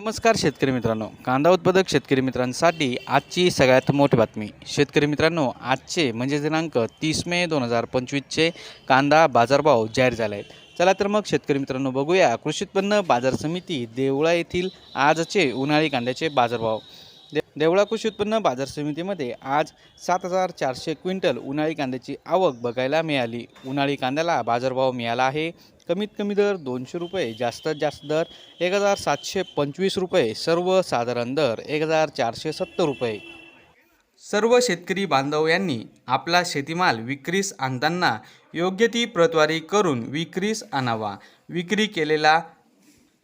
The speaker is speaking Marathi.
नमस्कार शेतकरी मित्रांनो. कांदा उत्पादक शेतकरी मित्रांसाठी आजची सगळ्यात मोठी बातमी. शेतकरी मित्रांनो आजचे म्हणजे दिनांक तीस मे दोन हजार पंचवीसचे कांदा बाजारभाव जाहीर झाले आहेत चला तर मग शेतकरी मित्रांनो बघूया. कृषी उत्पन्न बाजार समिती देवळा येथील आजचे उन्हाळी कांद्याचे बाजारभाव. दे देवळा कृषी उत्पन्न बाजार समितीमध्ये आज सात हजार चारशे क्विंटल उन्हाळी कांद्याची आवक बघायला मिळाली. उन्हाळी कांद्याला बाजारभाव मिळाला आहे. कमीत कमी दर दोनशे रुपये जास्तीत जास्त दर एक हजार सातशे पंचवीस रुपये सर्वसाधारण दर एक हजार चारशे सत्तर रुपये. सर्व शेतकरी बांधव यांनी आपला शेतीमाल विक्रीस आणताना योग्य ती प्रतवारी करून विक्रीस आणावा. विक्री केलेला